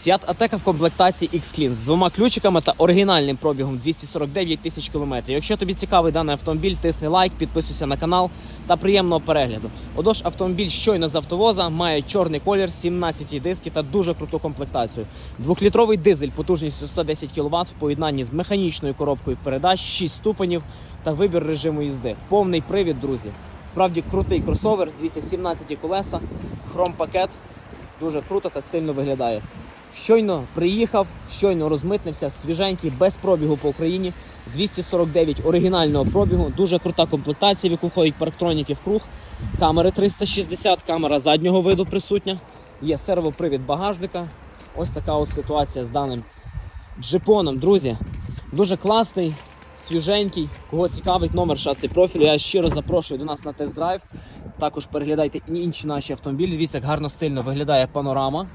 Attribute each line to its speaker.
Speaker 1: Seat Ateca в комплектації X-Clean з двома ключиками та оригінальним пробігом 249 тисяч кілометрів. Якщо тобі цікавий даний автомобіль, тисни лайк, підписуйся на канал та приємного перегляду. Отож, автомобіль щойно з автовоза має чорний колір, 17 диски та дуже круту комплектацію. Двохлітровий дизель потужністю 110 кВт в поєднанні з механічною коробкою передач, 6 ступенів та вибір режиму їзди. Повний привід, друзі. Справді крутий кросовер, 217 колеса, хром пакет. Дуже круто та стильно виглядає. Щойно приїхав, щойно розмитнився, свіженький, без пробігу по Україні. 249 оригінального пробігу, дуже крута комплектація, в яку входять парктроніки в круг, камери 360, камера заднього виду присутня. Є сервопривід багажника. Ось така от ситуація з даним джипоном, друзі. Дуже класний, свіженький. Кого цікавить номер шапці профілю, я щиро запрошую до нас на тест-драйв. Також переглядайте інші наші автомобілі. Дивіться, як гарно стильно виглядає панорама.